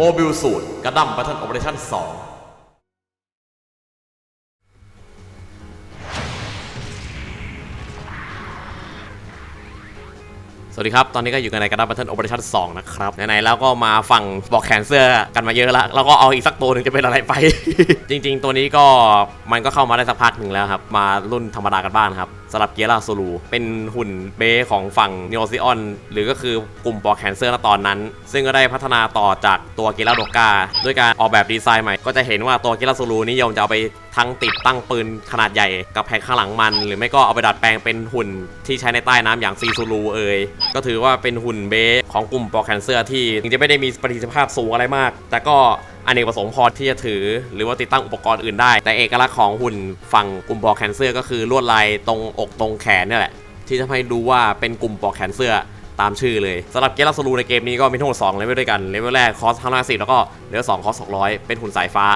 โมบิลสูตรกระดัมบัตเทิลโอเปอเรชั่น2สวัสดีครับ ตอนนี้ก็อยู่กันในกระดาษบัตเทิลโอเปอเรชั่น2นะครับ ไหนๆ แล้วก็มาฝั่งบอกแขนเสื้อกันมาเยอะแล้ว แล้วก็เอาอีกสักตัวหนึ่งจะเป็นอะไรไป จริง ๆ ตัวนี้ก็มันก็เข้ามาได้สักพักหนึ่งแล้วครับ มารุ่นธรรมดากันบ้างครับ สำหรับเกียร์ลาโซลูเป็นหุ่นเบสของฝั่งน e โอซิออนหรือก็คือกลุ่มบอแขนเสื้อณตอนนั้น ซึ่งก็ได้พัฒนาต่อจากตัวเกียร์ลาโดกาด้วยการออกแบบดีไซน์ใหม่ ก็จะเห็นว่าตัวเกียร์ลาโซลูนิยมจะเอาไปทั้งติดตั้งปืนขนาดใหญ่กับแผงข้างหลังมัน หรือไม่ก็เอาไปดัดแปลงเป็นหุ่นที่ใช้ในใต้น้ำอย่างซีซูรูเอ่ยก็ถือว่าเป็นหุ่นเบสของกลุ่มปอแคนเซอร์ที่ถึงจะไม่ได้มีประสิทธิภาพสูงอะไรมาก แต่ก็ อเนกประสงค์พอที่จะถือ หรือว่าติดตั้งอุปกรณ์อื่นได้ แต่เอกลักษณ์ของหุ่นฝั่งกลุ่มปอแคนเซอร์ก็คือลวดลายตรงอกตรงแขนเนี่ยแหละ ที่จะให้ดูว่าเป็นกลุ่มปอแขนเสื้อตามชื่อเลยสำหรับเกลัสลูในเกมนี้ก็มีทั้งหมด2เลเวลด้วยกันเลเวลแรกคอส550แล้วก็เลเวล2คอส200เป็นหุ่นสายฟ้า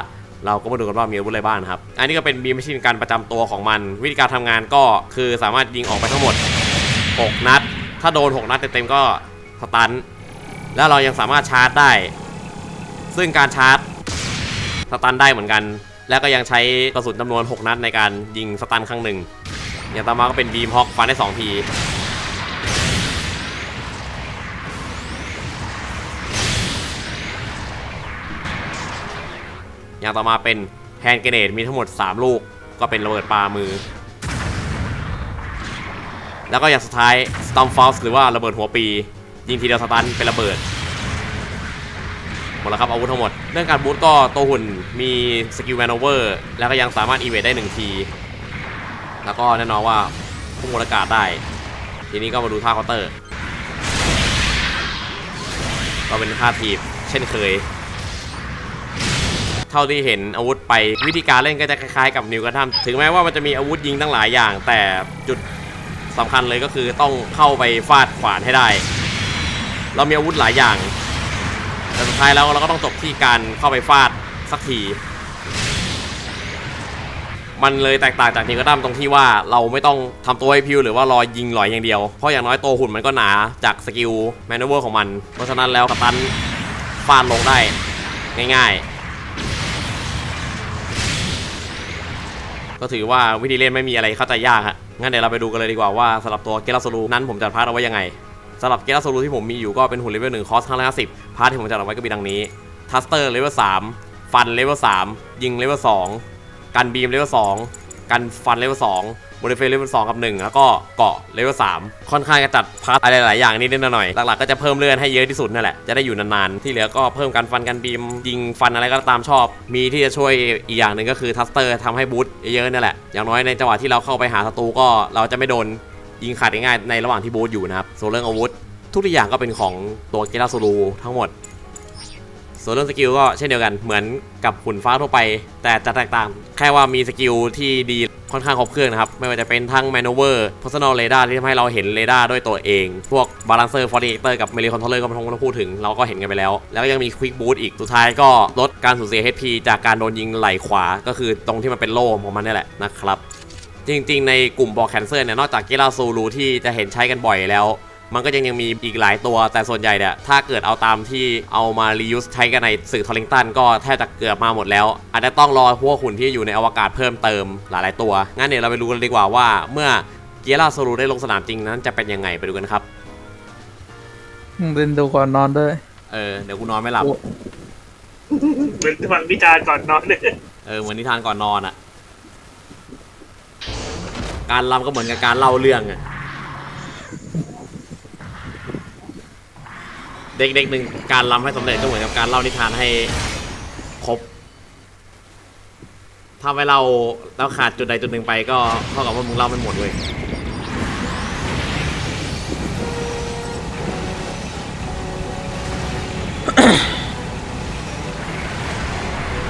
เราก็มาดูกันว่ามีอาวุธอะไรบ้างครับ อันนี้ก็เป็นบีมแมชชีนการประจำตัวของมัน วิธีการทำงานก็คือสามารถยิงออกไปทั้งหมด 6 นัด ถ้าโดน 6 นัดเต็มๆก็สตันแล้วเรายังสามารถชาร์จได้ ซึ่งการชาร์จสตันได้เหมือนกัน แล้วก็ยังใช้กระสุนจำนวน 6 นัดในการยิงสตันครั้งหนึ่งอย่างต่อมาก็เป็นบีมฮอกฟันได้ 2 ที อย่างต่อมาเป็นแฮนด์เกเนตมีทั้งหมด 3 ลูก ก็เป็นระเบิดปลามือ แล้วก็อย่างสุดท้าย Storm Force หรือว่าระเบิดหัวปี ยิงทีเดียวสตันเป็นระเบิด หมดแล้วครับอาวุธทั้งหมด เรื่องการบูทก็ตัวหุ่นมีสกิลแมนโอเวอร์แล้วก็ยังสามารถอีเวทได้1ที แล้วก็แน่นอนว่าพุ่งบนอากาศได้ ทีนี้ก็มาดูท่าเคาน์เตอร์ ก็เป็นท่าทีบเช่นเคย เท่าที่เห็นอาวุธไปวิธีการเล่นก็จะคล้ายๆกับนิวกระทัมถึงแม้ว่ามันจะมีอาวุธยิงตั้งหลายอย่าง แต่จุดสำคัญเลยก็คือต้องเข้าไปฟาดขวานให้ได้ เรามีอาวุธหลายอย่าง แต่สุดท้ายแล้วเราก็ต้องจบที่การเข้าไปฟาดสักที มันเลยแตกต่างจากนิวกระทัมตรงที่ว่าเราไม่ต้องทำตัวให้พิวหรือว่ารอยิงหลอยอย่างเดียว เพราะอย่างน้อยตัวหุ่นมันก็หนาจากสกิลแมนเวอร์ของมัน เพราะฉะนั้นแล้วกัปตันฟาดลงได้ง่ายๆ ก็ถือว่าวิธีเล่นไม่มีอะไรเข้าใจยากฮะงั้นเดี๋ยวเราไปดูกันเลยดีกว่าว่าสำหรับตัวเกลาโซลูนั้นผมจัดพาร์ทเอาไว้ยังไง สำหรับเกลาโซลูที่ผมมีอยู่ก็เป็นหุ่นเลเวลหนึ่งคอสห้าร้อยห้าสิบพาร์ทที่ผมจัดเอาไว้ก็มีดังนี้ทัสเตอร์เลเวลสามฟันเลเวลสามยิงเลเวลสองกันบีมเลเวลสองกันฟันเลเวลสองโมเลเฟเลเวลสองกับหนึ่งแล้วก็เกาะเลเวลสามค่อนข้างจะจัดพาร์ทอะไรหลายอย่างนิดหน่อยหลักๆก็จะเพิ่มเลื่อนให้เยอะที่สุดนั่นแหละจะได้อยู่นานๆที่เหลือก็เพิ่มการฟันกันบีม ยิงฟันอะไรก็ตามชอบ มีที่จะช่วยอีกอย่างหนึ่งก็คือทัสเตอร์ทำให้บูทเยอะๆนั่นแหละอย่างน้อยในจังหวะที่เราเข้าไปหาศัตรูก็เราจะไม่โดน ยิงขาดง่ายในระหว่างที่บูทอยู่นะครับส่วนเรื่องอาวุธ ทุกอย่างก็เป็นของตัวเกราซูรูทั้งหมด ส่วนเรื่องสกิลก็เช่นเดียวกันเหมือนกับหุ่นฟ้าทั่วไป แต่จะแตกต่าง แค่ว่ามีสกิลที่ดีค่อนข้างครบเครื่องนะครับ ไม่ว่าจะเป็นทั้ง Manover Personal Radar ที่ทำให้เราเห็นเรดาร์ด้วยตัวเอง พวก Balancer f o r t i a t o r กับ Melee Controller ก็ไม่ต้องพูดถึง เราก็เห็นกันไปแล้ว แล้วก็ยังมี Quick Boost อีก สุดท้ายก็ลดการสูญเสีย HP จากการโดนยิงไหล่ขวา ก็คือตรงที่มันเป็นโล่ของมันนี่แหละนะครับ จริง ๆ ในกลุ่มบอกแคนเซอร์เนี่ยนอกจากเกราซูรูที่จะเห็นใช้กันบ่อยแล้ว มันก็ยังยังมีอีกหลายตัวแต่ส่วนใหญ่เนี่ยถ้าเกิดเอาตามที่เอามา reuse ใช้กันในสื่อทอริงตันก็แทบจะเกือบมาหมดแล้ว อาจจะต้องรอพวกหุ่นที่อยู่ในอวกาศเพิ่มเติมหลายๆตัว งั้นเดี๋ยวเราไปดูกันดีกว่าว่า เมื่อเกียร่าโซลูได้ลงสนามจริงนั้นจะเป็นยังไงไปดูกันครับ มึงเล่นดูก่อนนอนด้วยเออเดี๋ยวกูนอนไม่หลับโอ้เหมือนฟังวิจารณ์ก่อนนอนเลย เออเหมือนนิทานก่อนนอนอะ่ะ การรำก็เหมือนกับการเล่าเรื่องอะเด็กๆหนึ่งการรำให้สำเร็จก็เหมือนกับการเล่านิทานให้ครบ ถ้าไม่เล่าแล้วขาดจุดใดจุดหนึ่งไปก็เท่ากับว่ามึงเล่าไม่หมดเลย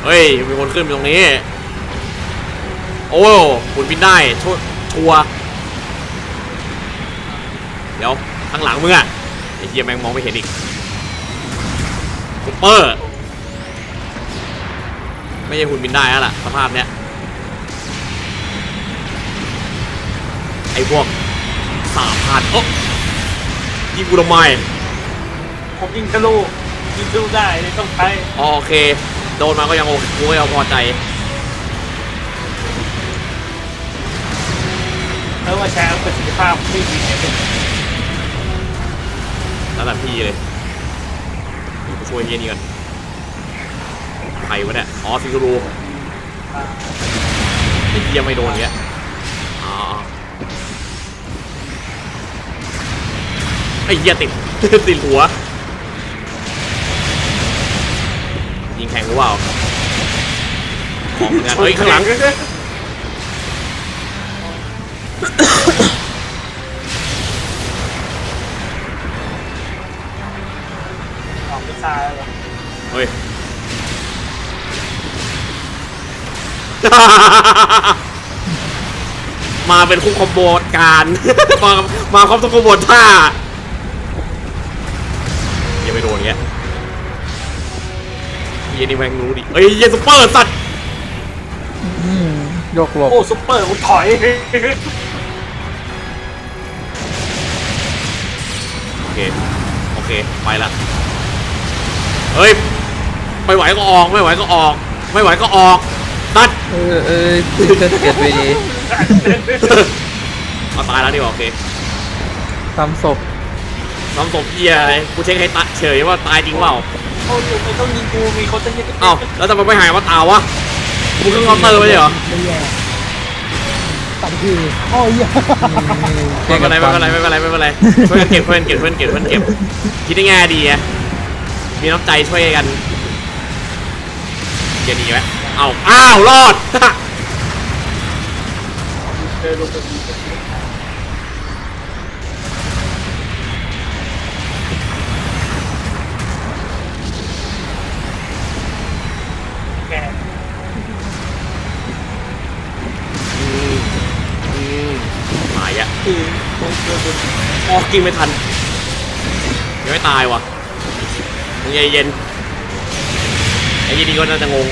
เฮ้ย มีคนขึ้นไปตรงนี้ โอ้คุณบินได้ชัว ชัวร์เดี๋ยวข้างหลังมึงอะไอ้เฮียแมงมองไม่เห็นอีกซุปเปอร์ ไม่ใช่หุ่นบินได้แล้วล่ะสภาพเนี้ยไอ้พวกสามพันโอ้ยิงกูทำไมผมยิงทะลุยิงสู้ได้เลยต้องใช้อ๋อโอเค โดนมาก็ยังโอกูก็ยังพอใจ เพราะว่าใช้ประสิทธิภาพไม่ดีเนี่ยเป็นระดับพี่เลยเดี๋ยวกูช่วยเฮียนี่ก่อนใครวะเนี่ย อ๋อซิซูรูไอ้เฮียไม่โดนเงี้ยอ๋อไอ้เฮียติด ติดหัว ยิงแข่งหรือเปล่าของเหมือนกันเฮ้ยข้างหลัง ออกไปตายแล้วเฮ้ย มาเป็นคู่คอมโบการ มามาครบทุกคอมโบท่าอย่าไปโดนเงี้ยเหี้ยนี่แม่งรู้ดิเอ้ยเหี้ยซุปเปอร์สัตว์อืมยกหลบโอ้ซุปเปอร์กูถอย เค โอเค ไปละ เฮ้ย ไม่ไหวก็ออก ไม่ไหวก็ออก ไม่ไหวก็ออก ตัด เออเออคือจะเกียดไปดีเอาตายแล้วดีกว่าโอเคทำศพซ้ำศพเฮียอะไรกูเช็คให้ตะเฉยว่าตายจริงเปล่าโอ้ยไม่ต้องยิงกูมีคนจะยิงเอ้าแล้วทำไมไม่หายว่าตาวะมึงเครื่องเคาน์เตอร์ไม่ใช่เหรอ ไม่แย่ตัดทีโอ้ยไม่เป็นไรไม่เป็นไรไม่เป็นไรไม่เป็นไรช่วยกันเก็บช่วยกันเก็บช่วยกันเก็บช่วยกันเก็บคิดได้ง่ายดีอะมีน้ำใจช่วยกันเกียดีไหมเอาอ้าวรอด กินไม่ทันยังไม่ตายวะมึงใจเย็นไอ้ยี่ดีก็น่าจะงง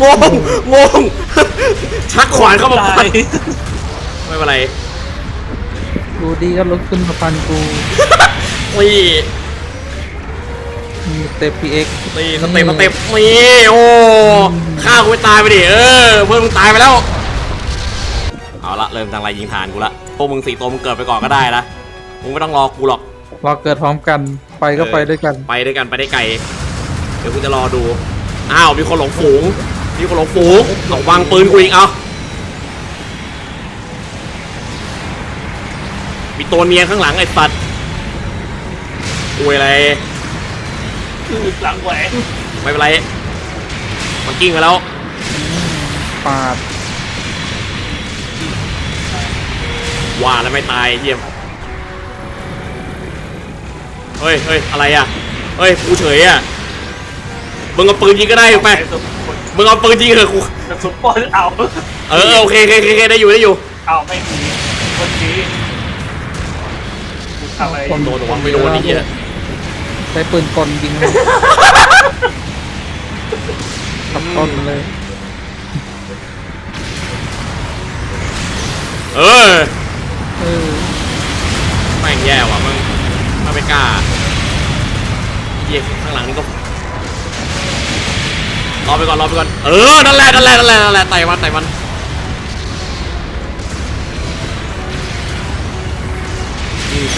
งง งง ชักขวานเข้ามาฟันไม่เป็นไรดูดีก็ลุกขึ้นมาพันกูนี่มีเตปพีเอ็กนี่สเต็ปสเต็ปนี่โอ้ฆ่ากูไปตายไปดิ เออ เพื่อนมึงตายไปแล้ว เอาละเริ่มทางไรยิงฐานกูละพ วกมึงสี่ตัวมึงเกิดไปก่อนก็ได้นะมึงไม่ต้องรอกูหรอก เราเกิดพร้อมกันไปก็ไปด้วยกัน ไปด้วยกันไปได้ไกล เดี๋ยวกูจะรอดู อ้าว มีคนหลงฝูง มีคนหลงฝูงเอาวางปืนกูอีกเอามีตัวเนียนข้างหลังไอ้สัตว์อวยอะไรคือหลังแหวนไม่เป็นไร มันกิ้งไปแล้ว ปาด ว่าแล้วไม่ตายเยี่ยมเฮ้ยเฮ้ยอะไรอะเฮ้ยกูเฉยอะมึงเอาปืนยิงก็ได้ไปใช้สมคนมึงเอาปืนยิงเถอะกูกระสุนปอนเอาเออโอเคโอเคโอเคได้อยู่ได้อยู่เอาไม่มีคนนี้กูทำอะไรโดนหัวไม่โดนนี่เหี้ยใช้ปืนกลยิงกับต้นเลย เออเออ แม่งแย่ว่ะมึงถ้าไม่กล้าเหี้ยข้างหลังนี่ก็รอไปก่อนรอไปก่อนเออนั่นแหละนั่นแหละนั่นแหละนั่นแหละไต่มันไต่มันอืม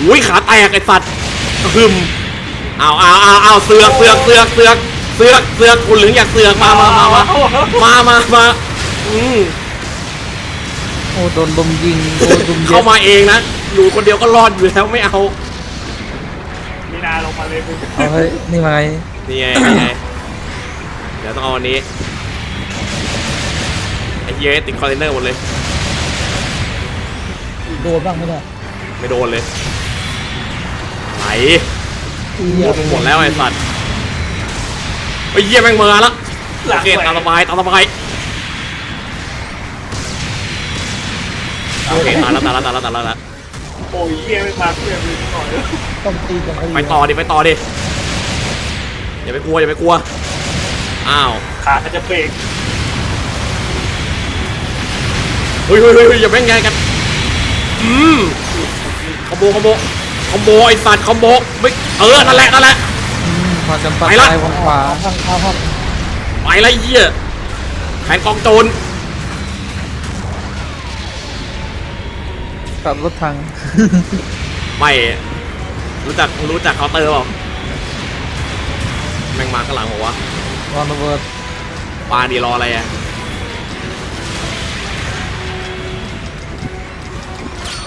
อุ้ยขาแตกไอ้สัตว์หึมเอาเอาเอาเอาเสือกเสือกเสือกเสือกเสือกเสือกคุณหรืออยากเสือกมามามามามามามาอืมโอ้โดนลมยิงโอ้ลุมเย็เข้าดมาเองนะ อยู่คนเดียวก็รอดอยู่แล้วไม่เอามีนาลงมาเลยกูเอาเฮ้ยนี่ไงนี่ไงนี่ไงเดี๋ยวต้องเอาอันนี้ไอ้เหี้ยติดคอนเทนเนอร์หมดเลยโดนบ้างไหมเนี่ยไม่โดนเลยไหลอีหมดหมดแล้วไอ้สัตว์ไอ้เหี้ยแม่งมาละหลัโองเคแหวตามนสบายตามสบายโอเคตายแล้วตายแล้วตายแล้วตายแล้วตายแล้ว โอ้ยเยี่ยไม่มาเพื่อนเลยก่อนเลยต้องตีกันไปต่อดิไปต่อดิอย่าไปกลัวอย่าไปกลัวอ้าวขาจะเบรกเฮ้ยเฮ้ยเฮ้ยอย่าแม่งแย่งกันอืมขโมยขโมยขอมโบไอ้สัตว์คอมโบไม่เออนั่นแหละนั่นแหละอืมพากันปัดไปละ ซ้ายขวา ข้างข้างข้างไปละเหี้ยแผนกองโจร ตัดรถถังไม่ รู้จักรู้จักเคาน์เตอร์เปล่าแม่งมาข้างหลังผมวะวางระเบิดปาดีรออะไรอะ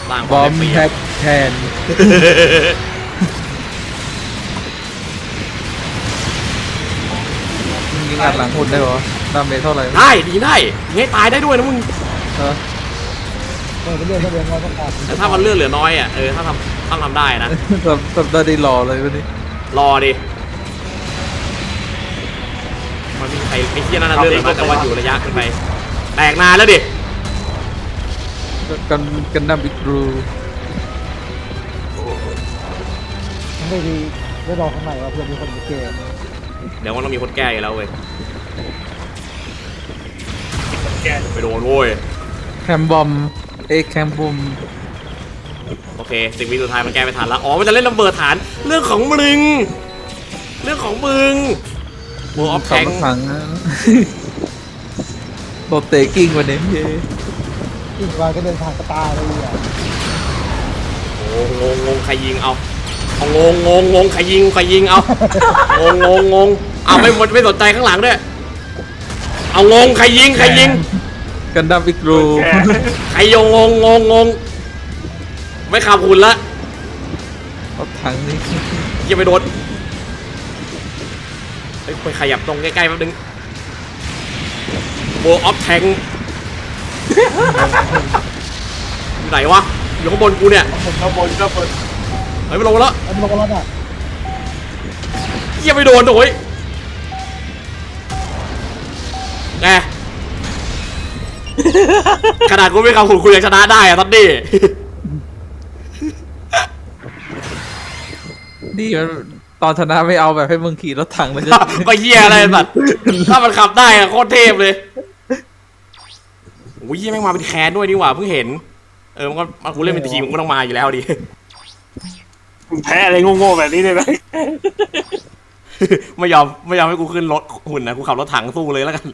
สร้างคบวามอได้มเปรียแฮบกแทนมึงยิงอัดหลังหุ่นได้เหรอดาเมจเท่าไหร่ได้ดีได้ไงตายได้ด้วยนะมึง เออ เออเป็นเรื่องเรื่องเราต้องการแต่ถ้ามันเลือดเหลือน้อยอะเออถ้าทำต้องทำได้นะตับตับได้ดีหล่อเลยวันนี้รอดิมันมีใครไอ้เหี้ยนั่นนะเลือดเหลือน้อยแต่ว่าอยู่ระยะขึ้นไปแตกนานแล้วดิกันกันดั้มบิ๊กรูมันไม่ดีได้รอข้างในว่าเพื่อนมีคนมาเกมเดี๋ยวมันต้องมีคนแก้อยู่แล้วเว้ยแกไปโดนโว้ยแคมบอม เอ็กแคมบอมโอเคสิ่งวิสุดท้ายมันแก้ไม่ทันแล้วอ๋อ มันจะเล่นระเบิดฐานเรื่องของมึง เรื่องของมึงโบออฟขัแทบงรถถังนะโดดเตะกิ้งวันนี้เย้อีกวันก็เดินทางกระตายเลยอะโอ้งงงงใครยิงเอาเอางงงงงงใครยิงใครยิงเอางงงงงงเอาไม่หมดไม่สนใจข้างหลังด้วยเอางงใครยิงใครยิง กันดั้มบิ๊กรูแกใครโยงงงงงงงไม่ขับหุ่นละรถถังนี่อย่าไปโดนเฮ้ยไปขยับตรงใกล้ๆแป๊บนึงโบออฟแทงอยู่ไหนวะ อยู่ข้างบนกูเนี่ยข้างบนข้างบนเฮ้ยมันลงมาแล้วไอ้มันลงกันแล้วน่ะอย่าไปโดนโอย ขนาดกูไม่ขับหุ่นกูยังชนะได้อะทัดดี้นี่มันตอนชนะไม่เอาแบบให้มึงขี่รถถังเลยจะ ก็เหี้ยอะไรสัตว์ถ้ามันขับได้อะโคตรเทพเลยโอ้ยเหี้ยแม่งมาเป็นแคนด้วยนี่หว่าเพิ่งเห็น เออมันก็มันกูเล่นเป็นทีมมันก็ต้องมาอยู่แล้วดิ มึงแพ้อะไรโง่ๆแบบนี้ได้ไหมไม่ยอมไม่ยอมให้กูขึ้นรถหุ่นนะกูขับรถถังสู้เลยแล้วกัน